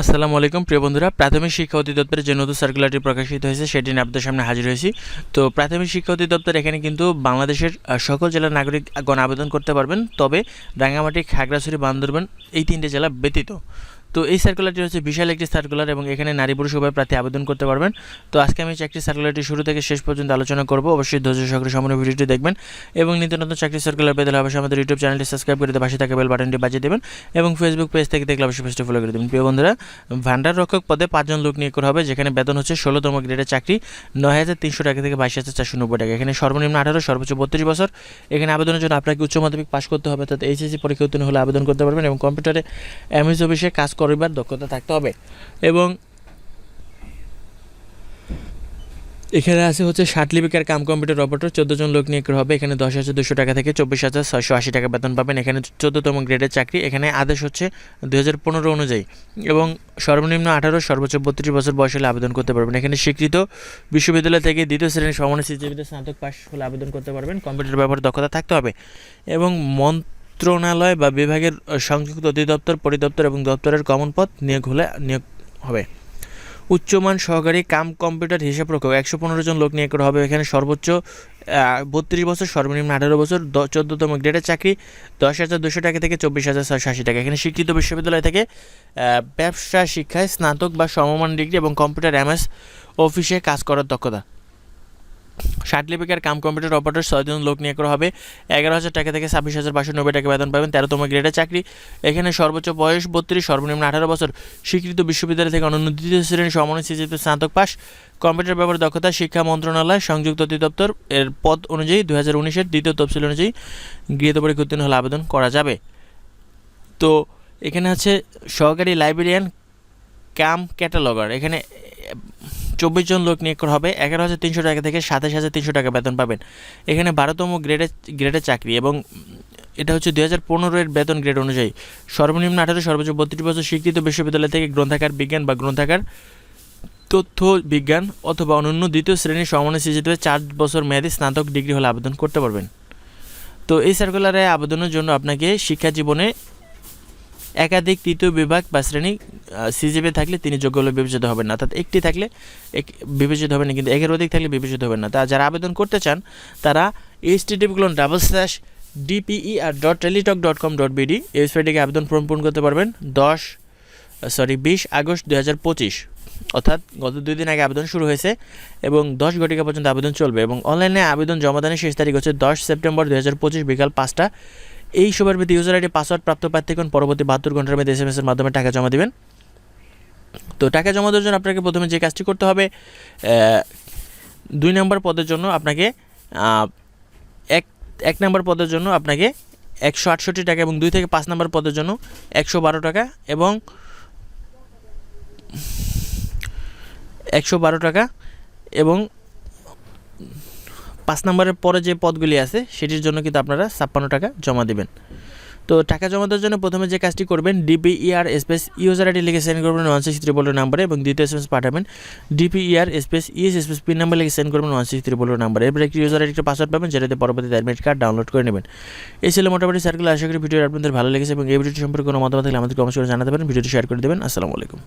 আসসালামু আলাইকুম। প্রিয় বন্ধুরা, প্রাথমিক শিক্ষা অধিদপ্তরের যে নতুন সার্কুলারটি প্রকাশিত হয়েছে, সেটি নিয়ে আপনাদের সামনে হাজির হয়েছি। তো প্রাথমিক শিক্ষা অধিদপ্তর এখানে কিন্তু বাংলাদেশের সকল জেলার নাগরিকগণ আবেদন করতে পারবেন। তবে রাঙামাটি খাগড়াছড়ি, বান্দরবান এই তিনটে জেলা ব্যতীত। তো এই সার্কুলারটি হচ্ছে বিশাল একটি সার্কুলার এবং এখানে নারী পুরুষ উভয় প্রার্থী আবেদন করতে পারবেন। তো আজকে আমি চাকরি সার্কুলারটি শুরু থেকে শেষ পর্যন্ত আলোচনা করব। অবশ্যই ধৈর্য সহকারে সম্পূর্ণ ভিডিওটি দেখবেন এবং নিত্য নতুন চাকরি সার্কুলার পেতে হলে অবশ্যই আমাদের ইউটিউব চ্যানেলটি সাবস্ক্রাইব করে পাশে থাকা বেল বাটনটি বাজিয়ে দেবেন এবং ফেসবুক পেজ থেকে দেখলে অবশ্যই পেজটি ফলো করে দেবেন। প্রিয় বন্ধুরা, ভান্ডার রক্ষক পদে পাঁচজন লোক নিয়োগ করা হবে, যেখানে বেতন হচ্ছে ষোলোতম গ্রেডের চাকরি, নয় হাজার তিনশো টাকা থেকে বাইশ হাজার চারশো নব্বই টাকা। এখানে সর্বনিম্ন আঠারো, সর্বোচ্চ বত্রিশ বছর। এখানে আবেদনের জন্য আপনাকে উচ্চ মাধ্যমিক পাশ করতে হবে, অর্থাৎ এইচএসসি পরীক্ষা উত্তীর্ণ হলে আবেদন করতে পারবেন এবং কম্পিউটারে এমএস অফিসে কাজ করিবার দক্ষতা থাকতে হবে। এবং এখানে আছে হচ্ছে ষাট লিপিকার কাম কম্পিউটার অপারেটর চোদ্দ জন লোক নিয়োগ হবে। এখানে দশ হাজার দুশো টাকা থেকে চব্বিশ হাজার ছয়শো আশি টাকা বেতন পাবেন। এখানে চোদ্দোতম গ্রেডের চাকরি। এখানে আদেশ হচ্ছে দুই হাজার পনেরো অনুযায়ী। এবং সর্বনিম্ন আঠারো, সর্বোচ্চ বত্রিশ বছর বয়স হলে আবেদন করতে পারবেন। এখানে স্বীকৃত বিশ্ববিদ্যালয় থেকে দ্বিতীয় শ্রেণির সমানের সিজিপিতে স্নাতক পাশ হলে আবেদন করতে পারবেন। কম্পিউটার ব্যবহার দক্ষতা থাকতে হবে। এবং মন্ত্রণালয় বা বিভাগের সংযুক্ত অধিদপ্তর, পরিদপ্তর এবং দপ্তরের কমন পদ নিয়োগ হলে, নিয়োগ হবে। উচ্চমান সহকারী কাম কম্পিউটার হিসাব রক্ষক, একশো পনেরো জন লোক নিয়োগ করা হবে। এখানে সর্বোচ্চ বত্রিশ বছর, সর্বনিম্ন আঠারো বছর চোদ্দতম গ্রেডের চাকরি, দশ হাজার দুশো টাকা থেকে চব্বিশ হাজার ছয়শো আশি টাকা। এখানে শিক্ষিত বিশ্ববিদ্যালয় থেকে ব্যবসা শিক্ষায় স্নাতক বা সমমান ডিগ্রি এবং কম্পিউটার এমএস অফিসে কাজ করার দক্ষতা। লিপিকার কাম কম্পিউটার অপারেটর ছয়জন লোক নিয়োগ করা হবে। এগারো হাজার টাকা থেকে ছাব্বিশ হাজার পাঁচশো নব্বই টাকা বেতন পাবেন তেরোতম গ্রেডের চাকরি। এখানে সর্বোচ্চ বয়স বত্রিশ, সর্বনিম্ন আঠারো বছর। স্বীকৃত বিশ্ববিদ্যালয় থেকে অনন্য দ্বিতীয় শ্রেণির সমন্বয় স্নাতক পাস। কম্পিউটার ব্যবহার দক্ষতা, শিক্ষা মন্ত্রণালয়, সংযুক্ত অধিদপ্তর এর পদ অনুযায়ী দু হাজার উনিশের দ্বিতীয় তফসিল অনুযায়ী গৃহীত পরীক্ষা উত্তীর্ণ হলে আবেদন করা যাবে। তো এখানে আছে সহকারী লাইব্রেরিয়ান, কাম ক্যাটালগার। এখানে চব্বিশ জন লোক নিয়োগ করা হবে, এগারো হাজার তিনশো টাকা থেকে সাতাশ হাজার তিনশো টাকা বেতন পাবেন। এখানে বারোতম গ্রেডের গ্রেডের চাকরি এবং এটা হচ্ছে দুই হাজার পনেরোর বেতন গ্রেড অনুযায়ী। সর্বনিম্ন আঠারো, সর্বোচ্চ বত্রিশ বছর স্বীকৃত বিশ্ববিদ্যালয় থেকে গ্রন্থাগার বিজ্ঞান বা গ্রন্থাগার, তথ্য বিজ্ঞান অথবা অনন্য দ্বিতীয় শ্রেণির সমানে সিজিতে চার বছর মেয়াদী স্নাতক ডিগ্রি হলে আবেদন করতে পারবেন। তো এই সার্কুলারে আবেদনের জন্য আপনাকে শিক্ষা জীবনে একাধিক তৃতীয় বিভাগ বা শ্রেণি সিজিপি থাকলে তিনি যোগ্য হলে বিবেচিত হবেন না। অর্থাৎ একটি থাকলে এক বিবেচিত হবেন না, কিন্তু একের অধিক থাকলে বিবেচিত হবেন না। তা যারা আবেদন করতে চান, তারা H T টিপিগুলো double slash DPE R dot Teletalk dot com dot BD এই ওয়েবসাইটে আবেদন ফর্ম পূরণ করতে পারবেন। দশ সরি বিশ আগস্ট দুই হাজার পঁচিশ, অর্থাৎ গত দুই দিন আগে আবেদন শুরু হয়েছে এবং দশ ঘটিকা পর্যন্ত আবেদন চলবে এবং অনলাইনে আবেদন জমাদানের শেষ তারিখ হচ্ছে দশ সেপ্টেম্বর দুই হাজার পঁচিশ বিকাল পাঁচটা। এই সময়ের মধ্যে ইউজার আইডি পাসওয়ার্ড প্রাপ্ত প্রার্থীগণ পরবর্তী বাহাত্তর ঘণ্টার মধ্যে এস এম মাধ্যমে টাকা জমা দিবেন। তো টাকা জমা দেওয়ার জন্য আপনাকে প্রথমে যে কাজটি করতে হবে দুই নম্বর পদের জন্য আপনাকে এক এক নম্বর পদের জন্য আপনাকে একশো আটষট্টি টাকা এবং দুই থেকে পাঁচ নম্বর পদের জন্য একশো বারো টাকা এবং একশো বারো টাকা এবং পাঁচ নম্বরের পরে যে পদগুলি আছে, সেটির জন্য কিন্তু আপনারা ছাপ্পান্ন টাকা জমা দেবেন। তো টাকা জমা দেওয়ার জন্য প্রথমে যে কাজটি করবেন ডিপিইআর স্পেস ইউজার আইডি লিখে সেন্ড করবেন ওয়ান সিক্স থ্রি বলে নাম্বারে এবং দ্বিতীয় এস পাঠাবেন। DPER space ES space PIN number লিখে সেন্ড করবেন ওয়ান সিক্স থ্রি বলে নাম্বারে। এরপর একটি ইউজার আইডি পাসওয়ার্ড পাবেন, যেটাতে পরবর্তীতে অ্যাডমিট কার্ড ডাউনলোড করে নেবেন। এই ছিল মোটামুটি সার্কেল আশা করি ভিডিও আপনাদের ভালো লেগেছে এবং এই ভিডিওটি সম্পর্কে কোনো মতামত থাকলে আমাদেরকে অবশ্যই জানাতে পারেন। ভিডিওটি শেয়ার করে দেবেন। আসসালামু আলাইকুম।